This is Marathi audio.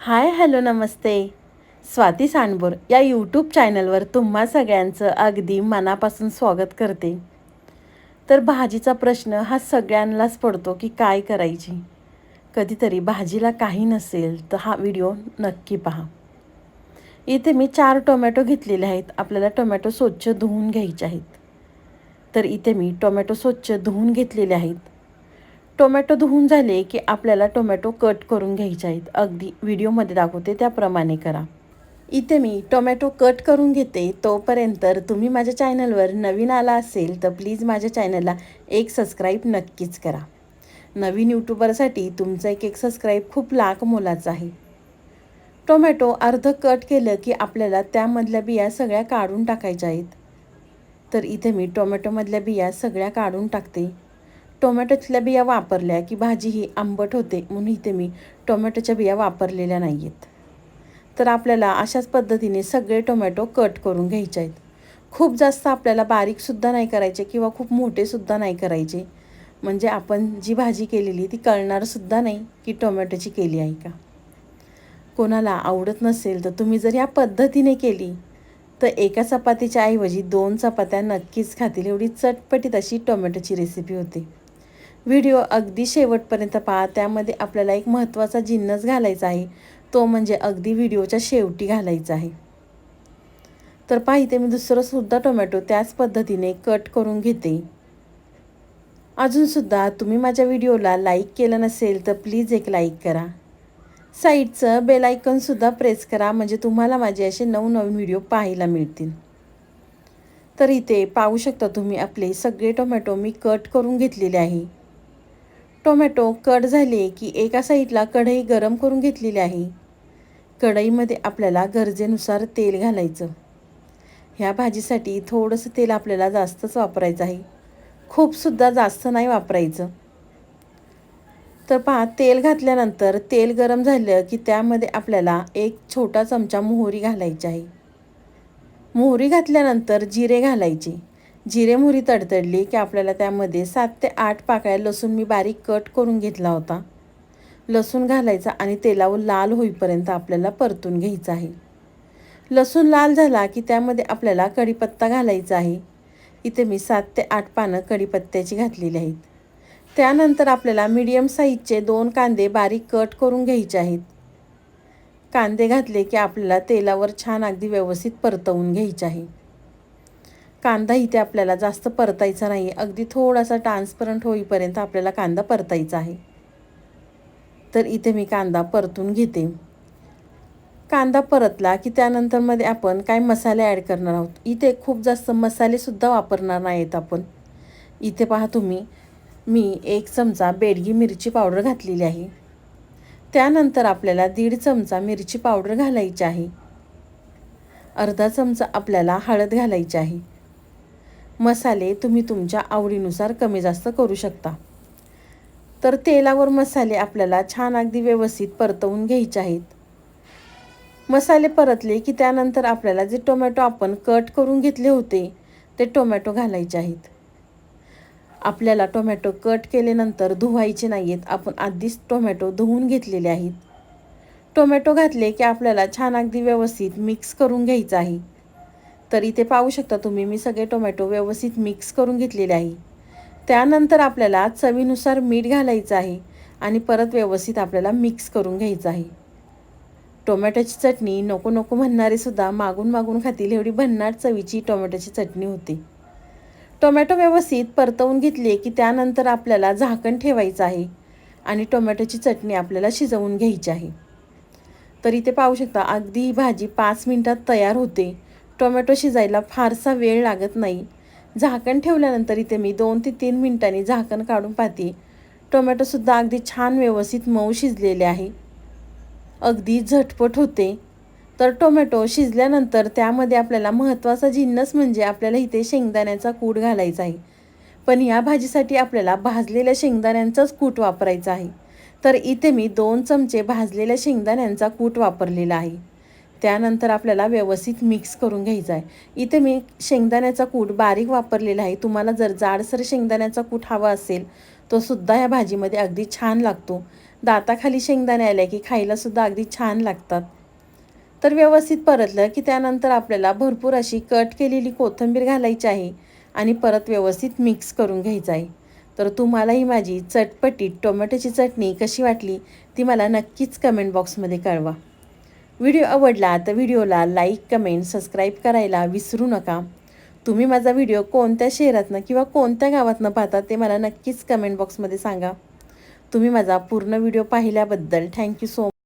हाय हॅलो नमस्ते. स्वाती सांडबोर या यूट्यूब चॅनलवर तुम्हा सगळ्यांचं अगदी मनापासून स्वागत करते. तर भाजीचा प्रश्न हा सगळ्यांनाच पडतो की काय करायची? कधीतरी भाजीला काही नसेल तर हा व्हिडिओ नक्की पहा. इथे मी चार टोमॅटो घेतलेले आहेत आपल्याला टोमॅटो स्वच्छ धुवून घ्यायचे आहेत. तर इथे मी टोमॅटो स्वच्छ धुवून घेतलेले आहेत. टोमॅटो धुवून झाले की आपल्याला टोमॅटो कट करून घ्यायचे आहेत. अगदी व्हिडिओमध्ये दाखवते त्याप्रमाणे करा. इथे मी टोमॅटो कट करून घेते. तोपर्यंत तुम्ही माझ्या चॅनलवर नवीन आला असेल तर प्लीज माझ्या चॅनलला एक सबस्क्राईब नक्कीच करा. नवीन यूट्यूबरसाठी तुमचं एक एक सबस्क्राईब खूप लाख मोलाचं आहे. टोमॅटो अर्ध कट केलं की आपल्याला त्यामधल्या बिया सगळ्या काढून टाकायच्या आहेत. तर इथे मी टोमॅटोमधल्या बिया सगळ्या काढून टाकते. टोमॅटोच्या बिया वापरल्या की भाजी ही आंबट होते म्हणून इथे मी टोमॅटोच्या बिया वापरलेल्या नाही आहेत तर आपल्याला अशाच पद्धतीने सगळे टोमॅटो कट करून घ्यायचे आहेत. खूप जास्त आपल्याला बारीकसुद्धा नाही करायचे किंवा खूप मोठेसुद्धा नाही करायचे. म्हणजे आपण जी भाजी केलेली ती कळणारसुद्धा नाही की टोमॅटोची केली आहे का. कोणाला आवडत नसेल तर तुम्ही जर या पद्धतीने केली तर एका चपातीच्या ऐवजी दोन चपात्या नक्कीच खातील. एवढी चटपटीत अशी टोमॅटोची रेसिपी होते. व्हिडिओ अगदी शेवटपर्यंत पहा. त्यामध्ये आपल्याला एक महत्त्वाचा जिन्नस घालायचा आहे. तो म्हणजे अगदी व्हिडिओच्या शेवटी घालायचा आहे. तर पाहिते मी दुसरंसुद्धा टोमॅटो त्याच पद्धतीने कट करून घेते. अजूनसुद्धा तुम्ही माझ्या व्हिडिओला लाईक केलं नसेल तर प्लीज एक लाईक करा. साईडचं बेलायकनसुद्धा प्रेस करा म्हणजे तुम्हाला माझे असे नवनवीन व्हिडिओ पाहायला मिळतील. तर इथे पाहू शकता तुम्ही आपले सगळे टोमॅटो मी कट करून घेतलेले आहे. टोमॅटो कट झाले की एका साईडला कढई गरम करून घेतलेली आहे. कढईमध्ये आपल्याला गरजेनुसार तेल घालायचं. ह्या भाजीसाठी थोडंसं तेल आपल्याला जास्तच वापरायचं आहे. खूपसुद्धा जास्त नाही वापरायचं. तर पहा तेल घातल्यानंतर तेल गरम झालं की त्यामध्ये आपल्याला एक छोटा चमचा मोहरी घालायची आहे. मोहरी घातल्यानंतर जिरे घालायचे. जिरेमोहरी तडतडली की आपल्याला त्यामध्ये सात ते आठ पाकळ्या लसूण मी बारीक कट करून घेतला होता. लसूण घालायचा आणि तेलावर लाल होईपर्यंत आपल्याला परतून घ्यायचं आहे. लसूण लाल झाला की त्यामध्ये आपल्याला कढीपत्ता घालायचा आहे. इथे मी सात ते आठ पानं कढीपत्त्याची घातलेली आहेत. त्यानंतर आपल्याला मीडियम साईजचे दोन कांदे बारीक कट करून घ्यायचे आहेत. कांदे घातले की आपल्याला तेलावर छान अगदी व्यवस्थित परतवून घ्यायचे आहे. कांदा इथे आपल्याला जास्त परतायचा नाही अगदी थोडासा ट्रान्सपरंट होईपर्यंत आपल्याला कांदा परतायचा आहे. तर इथे मी कांदा परतून घेते. कांदा परतला की त्यानंतरमध्ये आपण काय मसाले ॲड करणार आहोत? इथे खूप जास्त मसालेसुद्धा वापरणार नाहीत आपण. इथे पहा तुम्ही. मी एक चमचा बेडगी मिरची पावडर घातलेली आहे. त्यानंतर आपल्याला दीड चमचा मिरची पावडर घालायची आहे. अर्धा चमचा आपल्याला हळद घालायची आहे. मसाले तुम्ही तुमच्या आवडीनुसार कमी जास्त करू शकता. तर तेलावर मसाले आपल्याला छान अगदी व्यवस्थित परतवून घ्यायचे आहेत. मसाले परतले की त्यानंतर आपल्याला जे टोमॅटो आपण कट करून घेतले होते ते टोमॅटो घालायचे आहेत. आपल्याला टोमॅटो कट केल्यानंतर धुवायचे नाही आहेत आपण आधीच टोमॅटो धुवून घेतलेले आहेत. टोमॅटो घातले की आपल्याला छान अगदी व्यवस्थित मिक्स करून घ्यायचं आहे. तर इथे पाहू शकता तुम्ही मी सगळे टोमॅटो व्यवस्थित मिक्स करून घेतलेले आहे. त्यानंतर आपल्याला चवीनुसार मीठ घालायचं आहे आणि परत व्यवस्थित आपल्याला मिक्स करून घ्यायचं आहे. टोमॅटोची चटणी नको नको म्हणणारेसुद्धा मागून मागून खातील एवढी भन्नाट चवीची टोमॅटोची चटणी होती. टोमॅटो व्यवस्थित परतवून घेतले की त्यानंतर आपल्याला झाकण ठेवायचं आहे आणि टोमॅटोची चटणी आपल्याला शिजवून घ्यायची आहे. तर इथे पाहू शकता अगदी ही भाजी पाच मिनटात तयार होते. टोमॅटो शिजायला फारसा वेळ लागत नाही. झाकण ठेवल्यानंतर इथे मी दोन ते तीन मिनटांनी झाकण काढून पाहते. टोमॅटोसुद्धा अगदी छान व्यवस्थित मऊ शिजलेले आहे. अगदी झटपट होते. तर टोमॅटो शिजल्यानंतर त्यामध्ये आपल्याला महत्त्वाचा जिन्नस म्हणजे आपल्याला इथे शेंगदाण्याचा कूट घालायचा आहे. पण या भाजीसाठी आपल्याला भाजलेल्या शेंगदाण्यांचाच कूट वापरायचा आहे. तर इथे मी दोन चमचे भाजलेल्या शेंगदाण्यांचा कूट वापरलेला आहे. त्यानंतर आपल्याला व्यवस्थित मिक्स करून घ्यायचा आहे. इथे मी शेंगदाण्याचा कूट बारीक वापरलेला आहे. तुम्हाला जर जाडसर शेंगदाण्याचा कूट हवा असेल तो सुद्धा या भाजीमध्ये अगदी छान लागतो. दाताखाली शेंगदाणे आले की खायलासुद्धा अगदी छान लागतात. तर व्यवस्थित परतलं की त्यानंतर आपल्याला भरपूर अशी कट केलेली कोथिंबीर घालायची आहे आणि परत व्यवस्थित मिक्स करून घ्यायचं आहे. तर तुम्हाला ही माझी चटपटीत टोमॅटोची चटणी कशी वाटली ती मला नक्कीच कमेंट बॉक्समध्ये कळवा. व्हिडिओ आवडला तर व्हिडिओला लाईक कमेंट सबस्क्राईब करायला विसरू नका. तुम्ही माझा व्हिडिओ कोणत्या शहरातनं किंवा कोणत्या गावातनं पाहता ते मला नक्कीच कमेंट बॉक्समध्ये सांगा. तुम्ही माझा पूर्ण व्हिडिओ पाहिल्याबद्दल थँक्यू सो